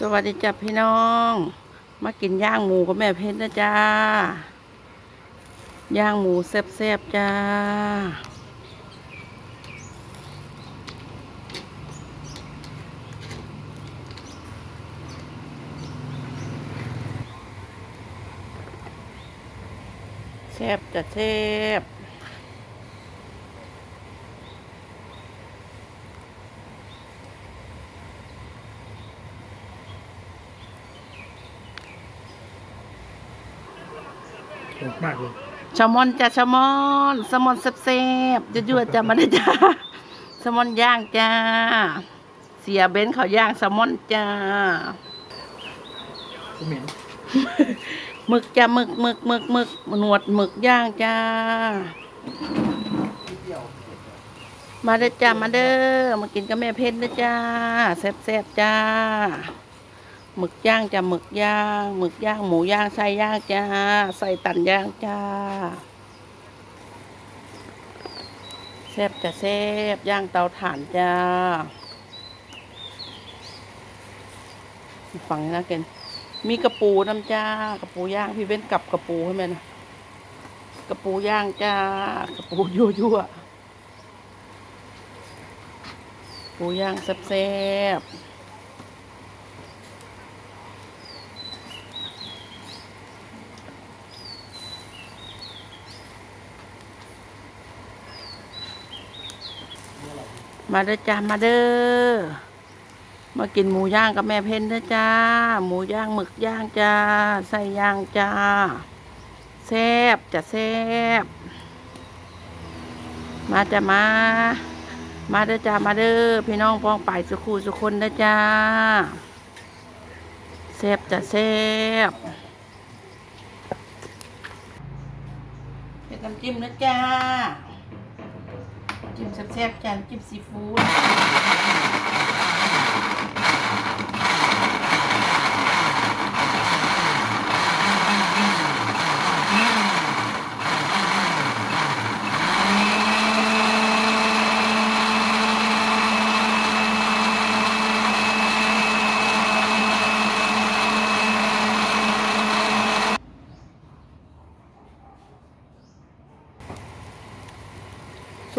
สวัสดีจ้ะพี่น้อง มากินย่างหมูกับแม่เพชรนะจ้า ย่างหมูแซ่บๆจ้า แซ่บจะแซ่บ สนุกมากเลยแซลมอนจ้ะแซลมอนแซลมอนแซ่บๆยั่วๆจ้ะมาเลยจ้าแซลมอนย่างจ้า เสียเบ้นเขาย่างแซลมอนจ้ากูเหม็นหมึกจ้ะหมึกหมึกหมึกหมึกหนวดหมึกย่างจ้า มาเด้อจ้ามาเด้อมากินกับแม่เพชรเด้อจ้าแซ่บๆจ้า หมึกย่างจะหมึกย่างหมึกย่างหมูย่างไส้ย่างจ้าใส่ตันย่างจ้าแซ่บจะแซ่บย่างเตาถ่านจ้าฟังนะเกนมีกระปูน้ำจ้ากระปูย่างพี่เว้นกับกระปูให้แม่นะกระปูย่างจ้ากระปูยั่วยั่วปูย่างแซ่บๆ มาเด้อจ้ามาเด้อมากินหมูย่างกับแม่เพนเด้อจ้า หมูย่างหมึกย่างจ้าใส่ย่างจ้าแซ่บจะแซ่บมาจะมา มาเด้อจ้ามาเด้อพี่น้องพ้องไปสุขูสุคนเด้อจ้าแซ่บจะแซ่บเป็นน้ำจิ้มนะจ้า จิ้มแซ่บๆจ้านจิ้มซีฟู้ด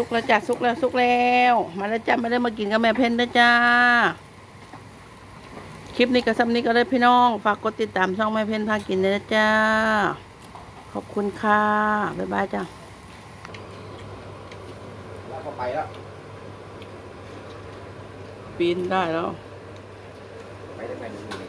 สุกแล้วจ้าสุกแล้วสุกแล้ว มาแล้วจ้ามาเด้อมากินกับแม่เพนเด้อจ้า คลิปนี้ก็ซ้ำนี้ก็เลยพี่น้อง ฝากกดติดตามช่องแม่เพนพากินเลยนะจ้า ขอบคุณค่ะ บ๊ายบายจ้าแล้วก็ไปแล้ว ปีนได้แล้วไปได้ไปดู